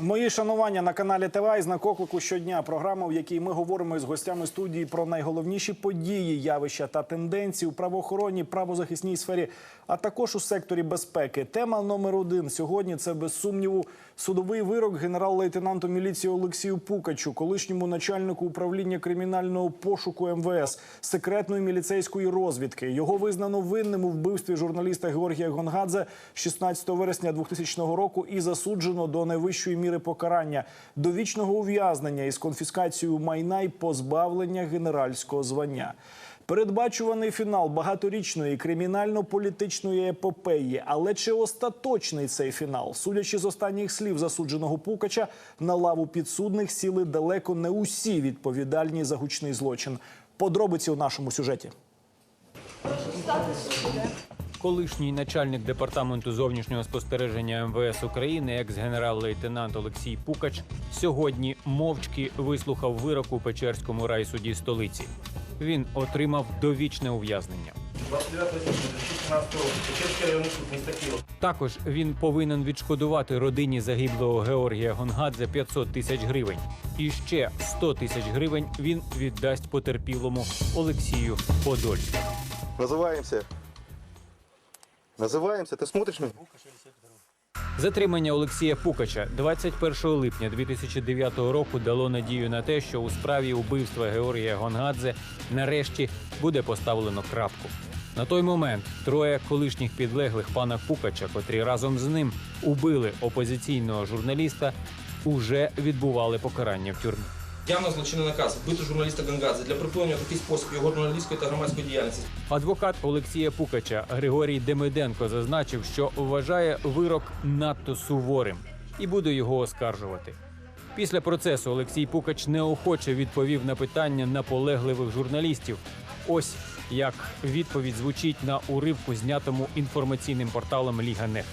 Мої шанування на каналі ТВА і знак оклику щодня. Програма, в якій ми говоримо із гостями студії про найголовніші події, явища та тенденції у правоохоронній, правозахисній сфері, а також у секторі безпеки. Тема номер один сьогодні це без сумніву судовий вирок генерал-лейтенанту міліції Олексію Пукачу, колишньому начальнику управління кримінального пошуку МВС, секретної міліцейської розвідки. Його визнано винним у вбивстві журналіста Георгія Гонгадзе 16 вересня 2000 року і засуджено до найвищої міри покарання довічного ув'язнення із конфіскацією майна й позбавлення генеральського звання. Передбачуваний фінал багаторічної кримінально-політичної епопеї. Але чи остаточний цей фінал? Судячи з останніх слів засудженого Пукача, на лаву підсудних сіли далеко не усі відповідальні за гучний злочин. Подробиці у нашому сюжеті. Колишній начальник департаменту зовнішнього спостереження МВС України, екс-генерал-лейтенант Олексій Пукач, сьогодні мовчки вислухав вирок у Печерському райсуді столиці. Він отримав довічне ув'язнення. 29 січня 2017 року Печерський районний суд міста. Також він повинен відшкодувати родині загиблого Георгія Гонгадзе 500 тисяч гривень. І ще 100 тисяч гривень він віддасть потерпілому Олексію Подольському. Называемся. Называемся. Ты смотришь меня? Затримання Олексія Пукача 21 липня 2009 року дало надію на те, що у справі убивства Георгія Гонгадзе нарешті буде поставлено крапку. На той момент троє колишніх підлеглих пана Пукача, котрі разом з ним убили опозиційного журналіста, уже відбували покарання в тюрмі. Явно злочинний наказ вбити журналіста Гангадзе для припинення в такий спосіб його журналістської та громадської діяльності. Адвокат Олексія Пукача Григорій Демиденко зазначив, що вважає вирок надто суворим і буде його оскаржувати. Після процесу Олексій Пукач неохоче відповів на питання наполегливих журналістів. Ось як відповідь звучить на уривку, знятому інформаційним порталом Ліга Нет.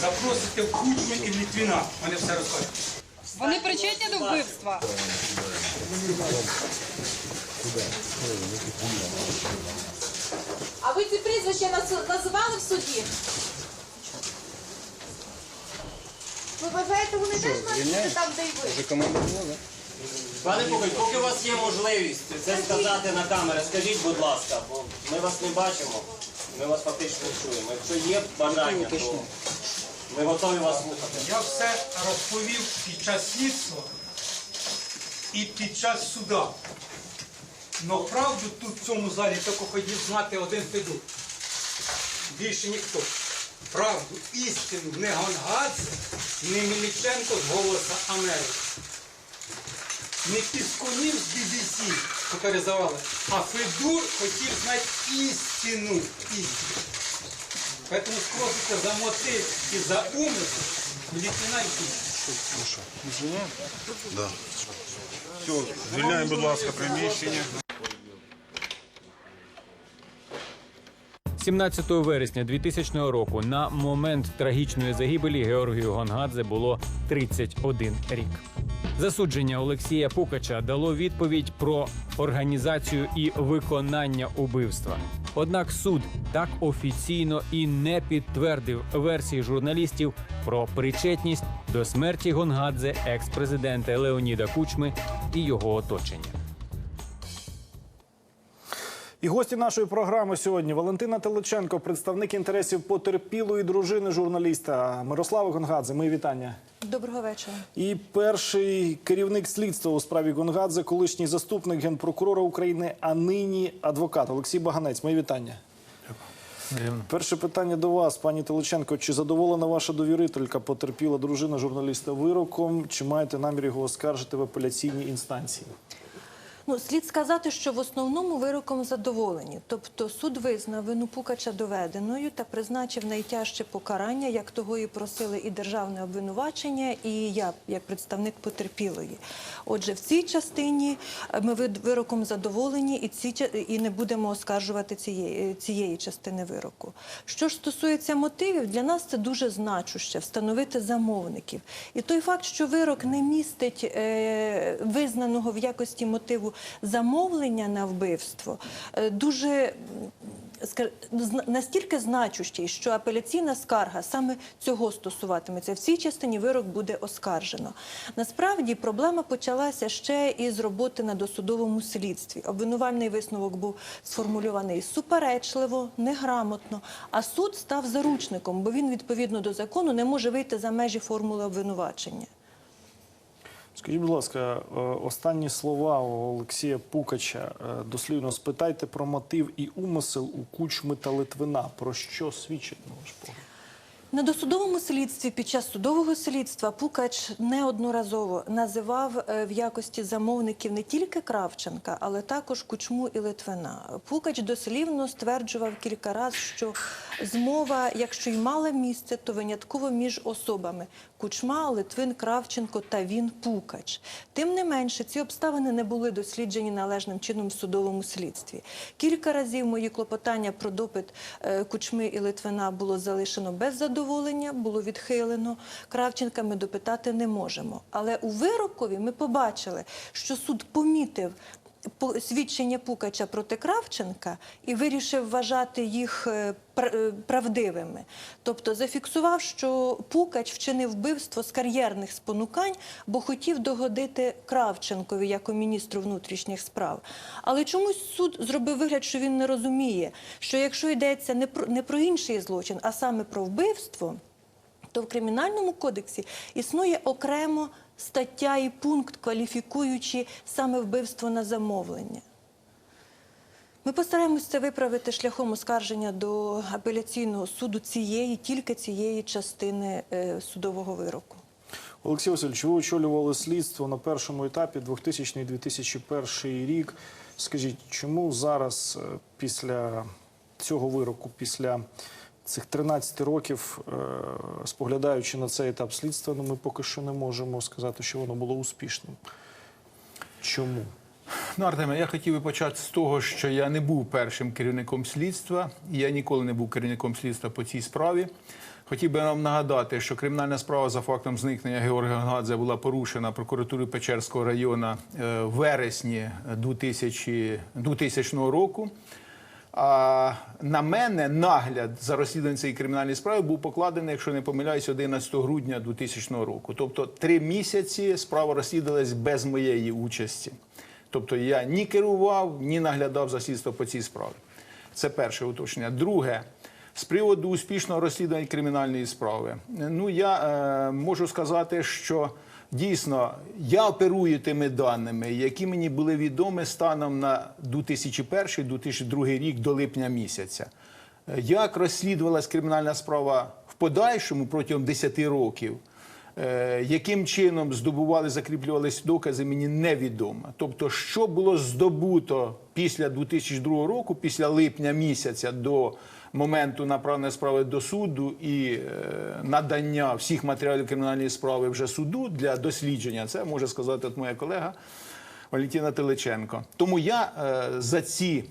Запросите в Кучми і в Літвіна. Вони все розкажуть. Вони причетні до вбивства. А ви ці прізвища називали в суді? Ви вважаєте, вони теж мають там, де й ви? Пане Пукаль, поки у вас є можливість це сказати на камеру, скажіть, будь ласка, бо ми вас не бачимо, ми вас фактично не чуємо. Якщо є бажання, то ми готові вас слухати. Я все розповів під час слідства і під час суда. Но правду тут в цьому залі тільки хотів знати один Федур. Більше ніхто. Правду, істину не Гонгадзе, не Міліченко з голоса Америки. Не Піскунів з BBC популяризували, а Федур хотів знати істину. істину. Поэтому спросите за мотив і за умисел, лейтенант Да. Все, звільняємо, будь ласка, приміщення. 17 вересня 2000 року на момент трагічної загибелі Георгію Гонгадзе було 31 рік. Засудження Олексія Пукача дало відповідь про організацію і виконання убивства. Однак суд так офіційно і не підтвердив версії журналістів про причетність до смерті Гонгадзе екс-президента Леоніда Кучми і його оточення. І гості нашої програми сьогодні Валентина Теличенко, представник інтересів потерпілої дружини журналіста Мирослава Гонгадзе. Мої вітання. Доброго вечора. І перший керівник слідства у справі Гонгадзе, колишній заступник генпрокурора України, а нині адвокат Олексій Баганець. Мої вітання. Перше питання до вас, пані Теличенко. Чи задоволена ваша довірителька потерпіла дружина журналіста вироком? Чи маєте намір його оскаржити в апеляційній інстанції? Ну, слід сказати, що в основному вироком задоволені. Тобто суд визнав вину Пукача доведеною та призначив найтяжче покарання, як того і просили і державне обвинувачення, і я, як представник потерпілої. Отже, в цій частині е, ми вироком задоволені і, ці, і не будемо оскаржувати цієї, цієї частини вироку. Що ж стосується мотивів, для нас це дуже значуще встановити замовників. І той факт, що вирок не містить е, визнаного в якості мотиву замовлення на вбивство, е, дуже ска- настільки значущий, що апеляційна скарга саме цього стосуватиметься. В цій частині вирок буде оскаржено. Насправді проблема почалася ще із роботи на досудовому слідстві. Обвинувальний висновок був сформульований суперечливо, неграмотно, а суд став заручником, бо він відповідно до закону не може вийти за межі формули обвинувачення. Скажіть, будь ласка, е, останні слова у Олексія Пукача. Е, Дослівно спитайте про мотив і умисел у Кучми та Литвина. Про що свідчить на ваш погляд? На досудовому слідстві під час судового слідства Пукач неодноразово називав е, в якості замовників не тільки Кравченка, але також Кучму і Литвина. Пукач дослівно стверджував кілька разів, що змова, якщо й мала місце, то винятково між особами Кучма, Литвин, Кравченко та він Пукач. Тим не менше, ці обставини не були досліджені належним чином в судовому слідстві. Кілька разів мої клопотання про допит е, Кучми і Литвина було залишено без задоволення, було відхилено. Кравченка ми допитати не можемо. Але у вирокові ми побачили, що суд помітив по- свідчення Пукача проти Кравченка і вирішив вважати їх е, е, правдивими. Тобто зафіксував, що Пукач вчинив вбивство з кар'єрних спонукань, бо хотів догодити Кравченкові як міністру внутрішніх справ. Але чомусь суд зробив вигляд, що він не розуміє, що якщо йдеться не про, не про інший злочин, а саме про вбивство, то в кримінальному кодексі існує окремо стаття і пункт, кваліфікуючи саме вбивство на замовлення. Ми постараємось це виправити шляхом оскарження до апеляційного суду цієї, тільки цієї частини е, судового вироку. Олексій Васильович, ви очолювали слідство на першому етапі 2000-2001 рік. Скажіть, чому зараз, е, після цього вироку, після цих 13 років, е, споглядаючи на цей етап слідства, ну, ми поки що не можемо сказати, що воно було успішним? Чому? Ну, Артеме, я хотів би почати з того, що я не був першим керівником слідства, і я ніколи не був керівником слідства по цій справі. Хотів би вам нагадати, що кримінальна справа за фактом зникнення Георгія Гонгадзе була порушена прокуратурою Печерського району е, в вересні 2000, 2000 року. На мене нагляд за розслідуванням цієї кримінальної справи був покладений, якщо не помиляюсь, 11 грудня 2000 року. Тобто три місяці справа розслідувалась без моєї участі. Тобто я ні керував, ні наглядав за слідство по цій справі. Це перше уточнення. Друге, з приводу успішного розслідування кримінальної справи. Ну я е, можу сказати, що дійсно я оперую тими даними, які мені були відомі станом на 2001-2002 рік до липня місяця. Як розслідувалась кримінальна справа в подальшому протягом 10 років? Е, Яким чином здобували, закріплювалися докази, мені невідомо. Тобто, що було здобуто після 2002 року, після липня місяця до моменту направлення справи до суду і е, надання всіх матеріалів кримінальної справи вже суду для дослідження, це може сказати от моя колега Валентина Теличенко. Тому я е, за ці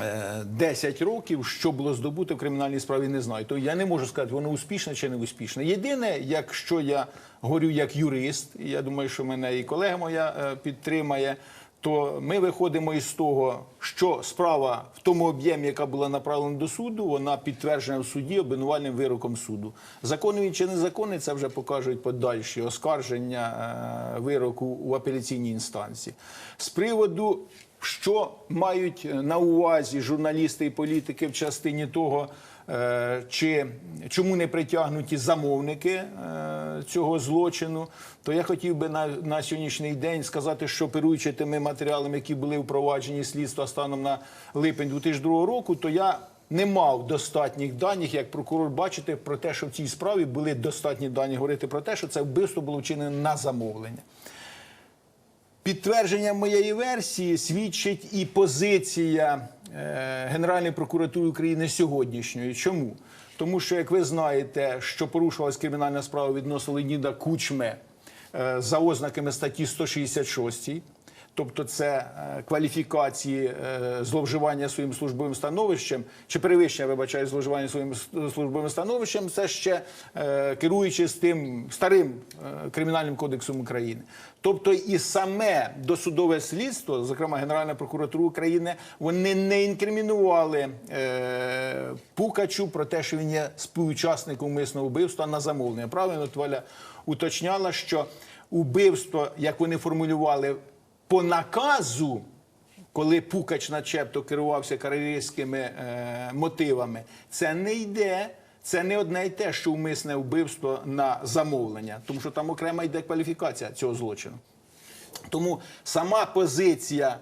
е, 10 років, що було здобуто в кримінальній справі, не знаю. То я не можу сказати, воно успішне чи не успішне. Єдине, якщо я говорю як юрист, я думаю, що мене і колега моя е, підтримає. То ми виходимо із того, що справа в тому об'ємі, яка була направлена до суду, вона підтверджена в суді обвинувальним вироком суду. Законний чи незаконний, це вже покажуть подальші оскарження е, вироку в апеляційній інстанції. З приводу що мають на увазі журналісти і політики в частині того, е, чи чому не притягнуті замовники е, цього злочину, то я хотів би на, на сьогоднішній день сказати, що оперуючи тими матеріалами, які були впроваджені слідства станом на липень 2002 року, то я не мав достатніх даних, як прокурор бачити, про те, що в цій справі були достатні дані говорити про те, що це вбивство було вчинено на замовлення. Підтвердження моєї версії свідчить і позиція е, Генеральної прокуратури України сьогоднішньої. Чому? Тому що, як ви знаєте, що порушувалась кримінальна справа відносно Леніда Кучми е, за ознаками статті 166, Тобто це е, кваліфікації е, зловживання своїм службовим становищем чи перевищення, вибачаю, зловживання своїм службовим становищем, це ще е, керуючи з тим старим кримінальним кодексом України. Тобто і саме досудове слідство, зокрема Генеральна прокуратура України, вони не інкримінували е, Пукачу про те, що він є співучасником умисного вбивства на замовлення. Правильно Тваля уточняла, що убивство, як вони формулювали, по наказу, коли Пукач начебто керувався кар'єристськими е, мотивами, це не йде. Це не одне й те, що умисне вбивство на замовлення, тому що там окрема йде кваліфікація цього злочину. Тому сама позиція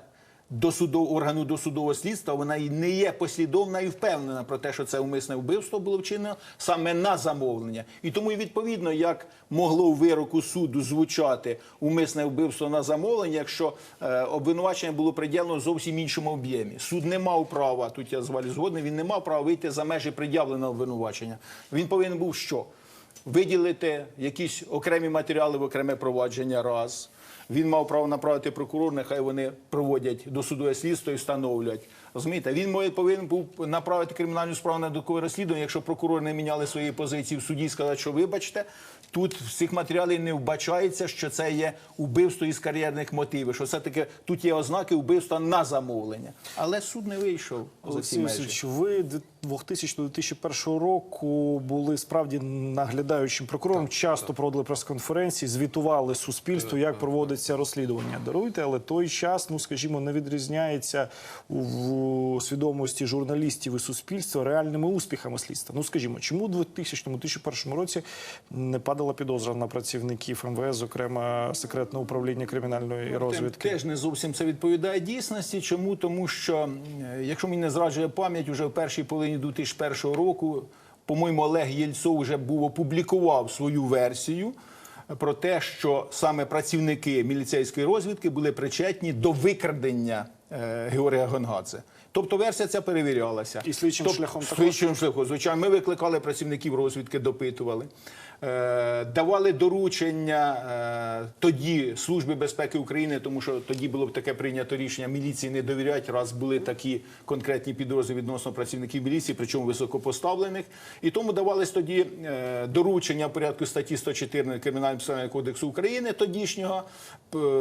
досудов, органу досудового слідства вона і не є послідовна і впевнена про те, що це умисне вбивство було вчинено саме на замовлення. І тому, відповідно, як могло у вироку суду звучати умисне вбивство на замовлення, якщо е, обвинувачення було приділено зовсім іншому об'ємі. Суд не мав права, тут я з вами згодний, він не мав права вийти за межі пред'явленого обвинувачення. Він повинен був що? виділити якісь окремі матеріали в окреме провадження раз. Він мав право направити прокурор, нехай вони проводять суду слідство і встановлюють. Розумієте, він має, повинен був направити кримінальну справу на докове розслідування. Якщо прокурори не міняли свої позиції в суді, і сказали, що вибачте, тут в цих матеріалів не вбачається, що це є убивство із кар'єрних мотивів. Що все таки тут є ознаки убивства на замовлення, але суд не вийшов. Олексій Олексій, ви 2000 до 2001 року були справді наглядаючим прокурором. Так, часто так. проводили прес-конференції, звітували суспільству, як проводиться розслідування. Даруйте, але той час, ну скажімо, не відрізняється в свідомості журналістів і суспільства реальними успіхами слідства. Ну скажімо, чому у 2000-2001 році не падала підозра на працівників МВС, зокрема секретного управління кримінальної ну, розвідки? Теж не зовсім це відповідає дійсності. Чому тому, що якщо мені не зраджує пам'ять, уже в першій половині 2001 року, по-моєму, Олег Єльцов вже був опублікував свою версію про те, що саме працівники міліцейської розвідки були причетні до викрадення е, Георгія Гонгадзе. Тобто версія ця перевірялася. І слідчим Тобто, шляхом слідчим шляхом. Звичайно, ми викликали працівників розвідки, допитували, давали доручення е, тоді Служби безпеки України, тому що тоді було б таке прийнято рішення міліції не довіряти, раз були такі конкретні підрози відносно працівників міліції, причому високопоставлених. І тому давались тоді е, доручення в порядку статті 114 Кримінального кодексу України тодішнього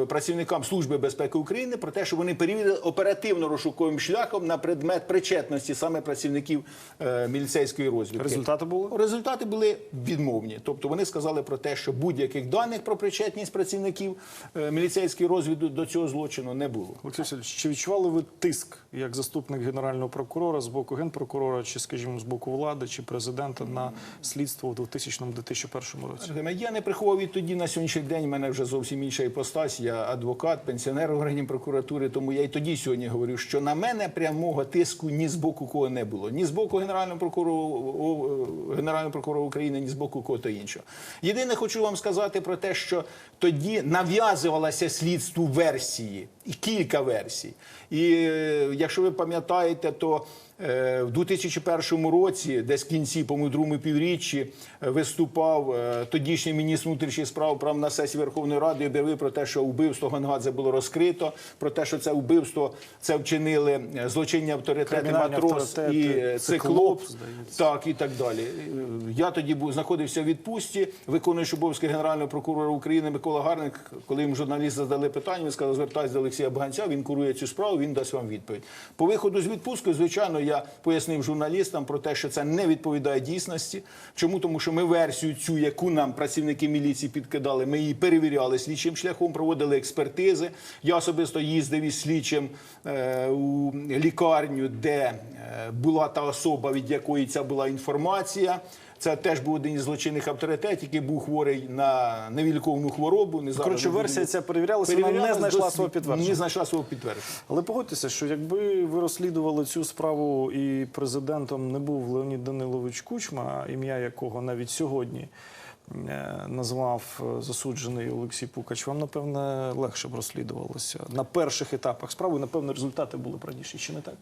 працівникам Служби безпеки України про те, що вони перевірили оперативно-розшуковим шляхом на предмет причетності саме працівників е, міліцейської розвідки. Результати були? Результати були відмовні. Тобто вони сказали про те, що будь-яких даних про причетність працівників е, міліцейської розвідки до цього злочину не було. Олексій Васильович, чи відчували ви тиск як заступник генерального прокурора з боку генпрокурора, чи, скажімо, з боку влади, чи президента на слідство у 2000-2001 році? Я не приховував від тоді на сьогоднішній день. У мене вже зовсім інша іпостась. Я адвокат, пенсіонер органів прокуратури. Тому я і тоді сьогодні говорю, що на мене прямого тиску ні з боку кого не було, ні з боку генерального прокурора генерального прокурора України, ні з боку кого-то іншого. Єдине, хочу вам сказати про те, що тоді нав'язувалося слідству версії і кілька версій. І е, якщо ви пам'ятаєте, то в 2001 році, десь в кінці, по-моєму, другому півріччі, е, виступав е, тодішній міністр внутрішніх справ прав на сесії Верховної Ради і об'явив про те, що вбивство Гонгадзе було розкрито, про те, що це вбивство це вчинили е, злочинні авторитети матрос і авторитети, е, «Циклоп», так і так далі. Е, Я тоді був знаходився в відпустці, виконуючи обов'язки генерального прокурора України Микола Гарник. Коли їм журналісти задали питання, він сказав, звертайся до Олексія Баганця, він курує цю справу, він дасть вам відповідь. По виходу з відпустки, звичайно, я пояснив журналістам про те, що це не відповідає дійсності. Чому? Тому що ми версію цю, яку нам працівники міліції підкидали, ми її перевіряли слідчим шляхом, проводили експертизи. Я особисто їздив із слідчим е, у лікарню, де е, була та особа, від якої ця була інформація. Це теж був один із злочинних авторитетів, який був хворий на невіліковну хворобу. Не Коротше, версія ця перевірялася, вона не знайшла свого підтвердження. Не знайшла свого підтвердження. Але погодьтеся, що якби ви розслідували цю справу і президентом не був Леонід Данилович Кучма, ім'я якого навіть сьогодні е, назвав е, засуджений Олексій Пукач, вам напевне легше б розслідувалося на перших етапах справи. Напевно, результати були б раніше, чи не так?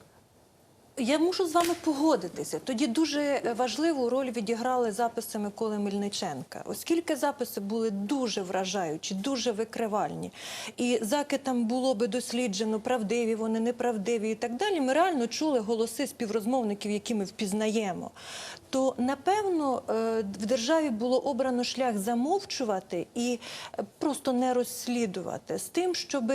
Я мушу з вами погодитися. Тоді дуже важливу роль відіграли записи Миколи Мельниченка, оскільки записи були дуже вражаючі, дуже викривальні. І заки там було би досліджено, правдиві вони, неправдиві і так далі. Ми реально чули голоси співрозмовників, які ми впізнаємо. То напевно е, в державі було обрано шлях замовчувати і е, просто не розслідувати з тим, щоб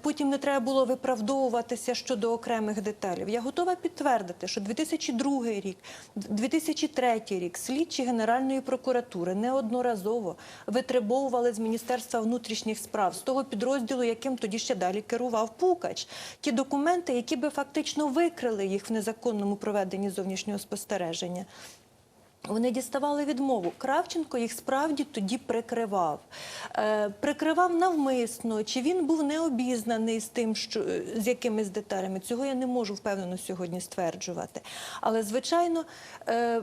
потім не треба було виправдовуватися щодо окремих деталей. Я готова підтвердити, що 2002 рік, 2003 рік слідчі Генеральної прокуратури неодноразово витребовували з Міністерства внутрішніх справ з того підрозділу, яким тоді ще далі керував Пукач, ті документи, які би фактично викрили їх в незаконному проведенні зовнішнього спостереження. Вони діставали відмову. Кравченко їх справді тоді прикривав. Е, прикривав навмисно, чи він був необізнаний з тим, що, е, з якимись деталями. Цього я не можу впевнено сьогодні стверджувати. Але, звичайно, е,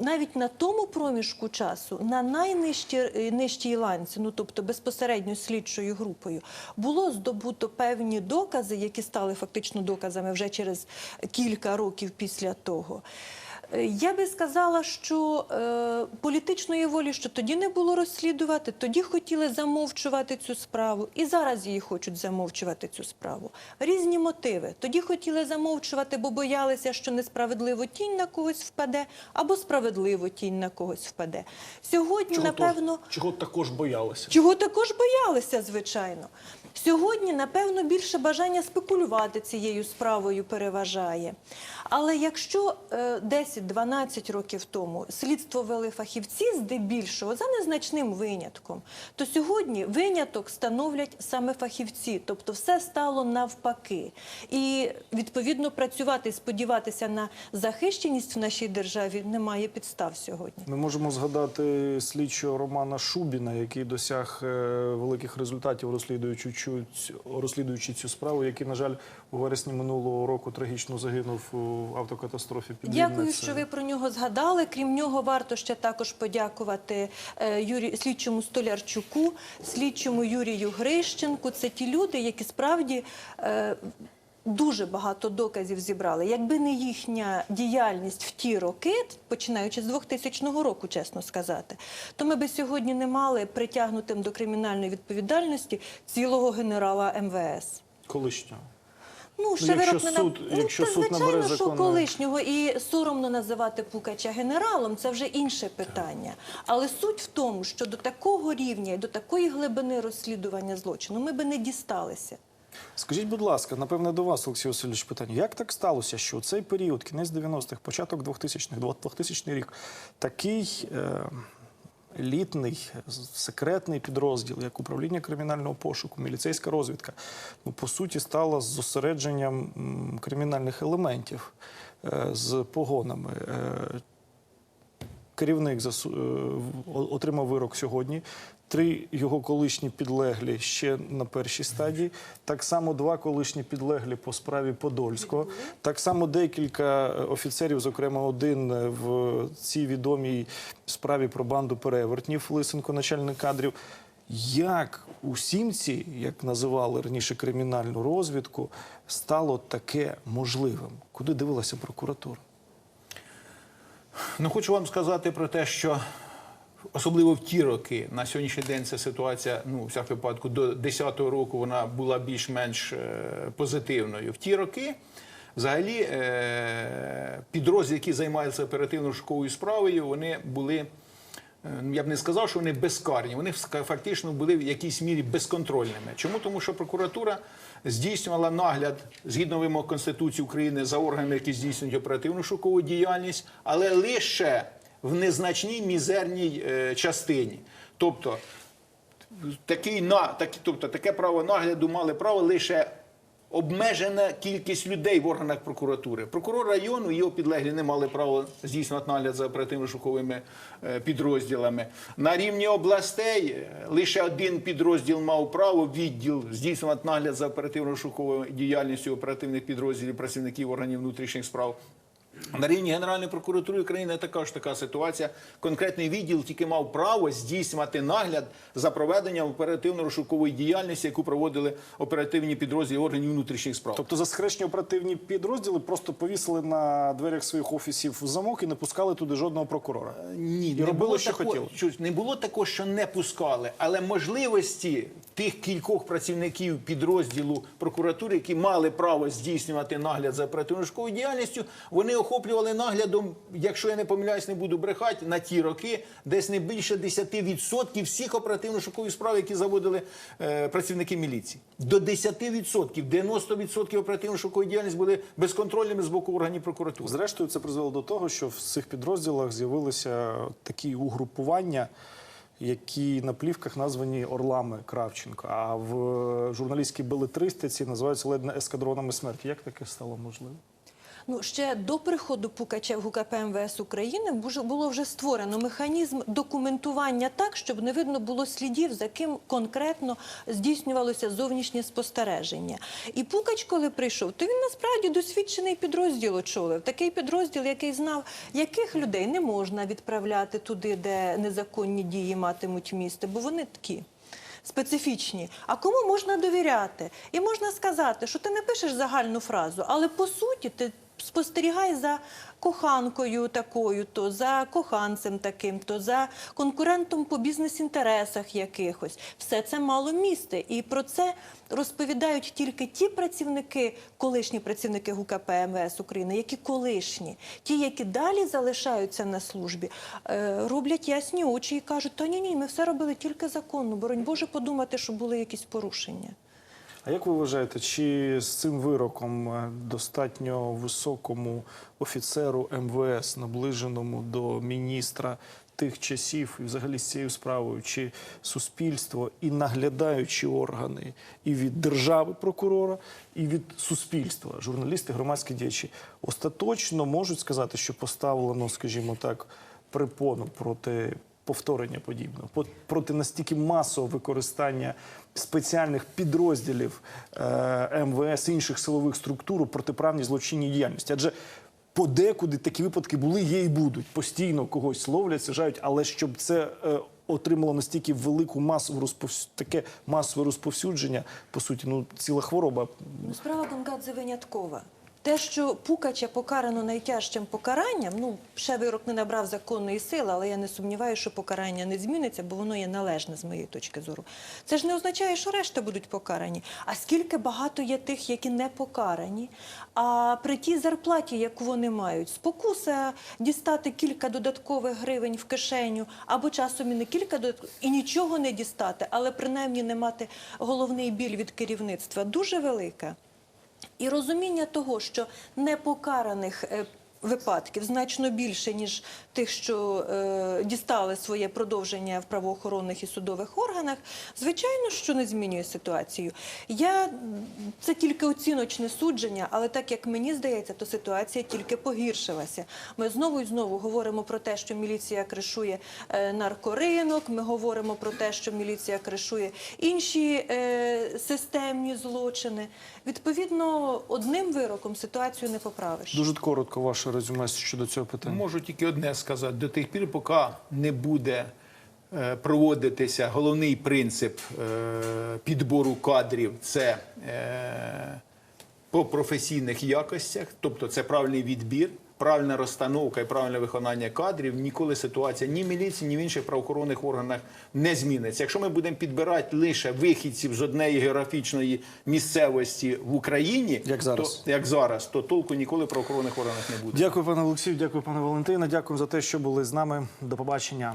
навіть на тому проміжку часу, на найнижчій е, ланці, ну тобто безпосередньо слідчою групою, було здобуто певні докази, які стали фактично доказами вже через кілька років після того. Е, Я би сказала, що е, політичної волі, що тоді не було розслідувати, тоді хотіли замовчувати цю справу, і зараз її хочуть замовчувати цю справу. Різні мотиви. Тоді хотіли замовчувати, бо боялися, що несправедливо тінь на когось впаде, або справедливо тінь на когось впаде. Сьогодні, Чого, напевно, то- чого також боялися? Чого також боялися, звичайно. Сьогодні, напевно, більше бажання спекулювати цією справою переважає. Але якщо е, 10-12 років тому слідство вели фахівці здебільшого за незначним винятком, то сьогодні виняток становлять саме фахівці, тобто все стало навпаки. І відповідно працювати сподіватися на захищеність в нашій державі немає підстав сьогодні. Ми можемо згадати слідчого Романа Шубіна, який досяг е, великих результатів, розслідуючи цю, розслідуючи цю справу, який, на жаль, у вересні минулого року трагічно загинув у автокатастрофі під Дякую, Це... що ви про нього згадали. Крім нього, варто ще також подякувати е, Юрі, слідчому Столярчуку, слідчому Юрію Грищенку. Це ті люди, які справді. Дуже багато доказів зібрали. Якби не їхня діяльність в ті роки, починаючи з 2000 року, чесно сказати, то ми би сьогодні не мали притягнутим до кримінальної відповідальності цілого генерала МВС. Колишнього. Ну, ще якщо вирок не суд- ну, якщо та, суд звичайно, набере що колишнього і соромно називати Пукача генералом, це вже інше питання. Але суть в тому, що до такого рівня і до такої глибини розслідування злочину ми би не дісталися. Скажіть, будь ласка, напевне, до вас, Олексій Васильович, питання. Як так сталося, що у цей період, кінець 90-х, початок 2000-х, 2000 рік, такий е, елітний, секретний підрозділ, як управління кримінального пошуку, міліцейська розвідка, ну, по суті, стала зосередженням кримінальних елементів е, з погонами. Е, Керівник е, отримав вирок сьогодні. Три його колишні підлеглі ще на першій стадії. Так само два колишні підлеглі по справі Подольського. Так само декілька е, офіцерів, зокрема один е, в цій відомій справі про банду перевертнів Лисенко, начальник кадрів. Як у сімці, як називали раніше кримінальну розвідку, стало таке можливим? Куди дивилася прокуратура? Ну, хочу вам сказати про те, що особливо в ті роки, на сьогоднішній день ця ситуація, ну, в всяк випадку, до 10-го року вона була більш-менш е, позитивною. В ті роки, взагалі, е, підрозділи, які займаються оперативно-шуковою справою, вони були. Е, ну, Я б не сказав, що вони безкарні. Вони фактично були в якійсь мірі безконтрольними. Чому? Тому що прокуратура здійснювала нагляд згідно вимог Конституції України за органами, які здійснюють оперативну шукову діяльність, але лише в незначній мізерній е, частині. Тобто такий на такі, тобто таке право нагляду мали право лише обмежена кількість людей в органах прокуратури. Прокурор району його підлеглі не мали права здійснювати нагляд за оперативно-шуковими е, підрозділами. На рівні областей е, лише один підрозділ мав право відділ здійснювати нагляд за оперативно-шуковою діяльністю оперативних підрозділів працівників органів внутрішніх справ. На рівні Генеральної прокуратури України така ж така ситуація. Конкретний відділ тільки мав право здійснювати нагляд за проведенням оперативно-розшукової діяльності, яку проводили оперативні підрозділи органів внутрішніх справ. Тобто засекречені оперативні підрозділи просто повісили на дверях своїх офісів замок і не пускали туди жодного прокурора. Ні, І робили, що такого, хотіли. не було такого, що не пускали, але можливості тих кількох працівників підрозділу прокуратури, які мали право здійснювати нагляд за оперативно-шуковою діяльністю, вони охоплювали наглядом, якщо я не помиляюсь, не буду брехати, на ті роки десь не більше 10% всіх оперативно-шукових справ, які заводили е, працівники міліції. До 10%, 90% оперативно-шукової діяльності були безконтрольними з боку органів прокуратури. Зрештою, це призвело до того, що в цих підрозділах з'явилися такі угрупування, які на плівках названі орлами Кравченко, а в журналістській билетристиці називаються ледь не ескадронами смерті. Як таке стало можливо? Ну, ще до приходу Пукача в ГУКП МВС України було вже створено механізм документування так, щоб не видно було слідів, за ким конкретно здійснювалося зовнішнє спостереження. І Пукач, коли прийшов, то він насправді досвідчений підрозділ очолив. Такий підрозділ, який знав, яких людей не можна відправляти туди, де незаконні дії матимуть місце, бо вони такі специфічні. А кому можна довіряти? І можна сказати, що ти не пишеш загальну фразу, але по суті ти спостерігай за коханкою такою, то за коханцем таким, то за конкурентом по бізнес-інтересах якихось. Все це мало місце. І про це розповідають тільки ті працівники, колишні працівники ГУКП МВС України, які колишні, ті, які далі залишаються на службі, е, роблять ясні очі і кажуть, та ні, ні, ми все робили тільки законно. Боронь Боже, подумати, що були якісь порушення. А як ви вважаєте, чи з цим вироком е, достатньо високому офіцеру МВС, наближеному до міністра тих часів, і взагалі з цією справою, чи суспільство і наглядаючі органи і від держави прокурора, і від суспільства, журналісти, громадські діячі, остаточно можуть сказати, що поставлено, скажімо так, припону проти повторення подібного, по- проти настільки масового використання спеціальних підрозділів е, МВС інших силових структур у протиправній злочинній діяльності. Адже подекуди такі випадки були, є і будуть. Постійно когось ловлять, сажають, але щоб це е, отримало настільки велику масову розповс... таке масове розповсюдження, по суті, ну ціла хвороба. Ну, справа Гонгадзе виняткова. Те, що Пукача покарано найтяжчим покаранням, ну ще вирок не набрав законної сили, але я не сумніваюся, що покарання не зміниться, бо воно є належне з моєї точки зору. Це ж не означає, що решта будуть покарані. А скільки багато є тих, які не покарані. А при тій зарплаті, яку вони мають, спокуса дістати кілька додаткових гривень в кишеню, або часом і не кілька додаткових, і нічого не дістати, але принаймні не мати головний біль від керівництва, дуже велика. І розуміння того, що непокараних е, випадків значно більше, ніж тих, що е, дістали своє продовження в правоохоронних і судових органах, звичайно, що не змінює ситуацію. Я це тільки оціночне судження, але так як мені здається, то ситуація тільки погіршилася. Ми знову і знову говоримо про те, що міліція кришує е, наркоринок. Ми говоримо про те, що міліція кришує інші е, системні злочини. Відповідно, одним вироком ситуацію не поправиш. Дуже коротко ваше резюме щодо цього питання. Можу тільки одне сказати: до тих пір, поки не буде е, проводитися головний принцип е, підбору кадрів, це е, по професійних якостях, тобто це правильний відбір. Правильна розстановка і правильне виконання кадрів ніколи ситуація ні в міліції, ні в інших правоохоронних органах не зміниться. Якщо ми будемо підбирати лише вихідців з однієї географічної місцевості в Україні, Як зараз. то, як зараз, то толку ніколи в правоохоронних органах не буде. Дякую, пане Олексію, дякую, пане Валентина. Дякую за те, що були з нами. До побачення.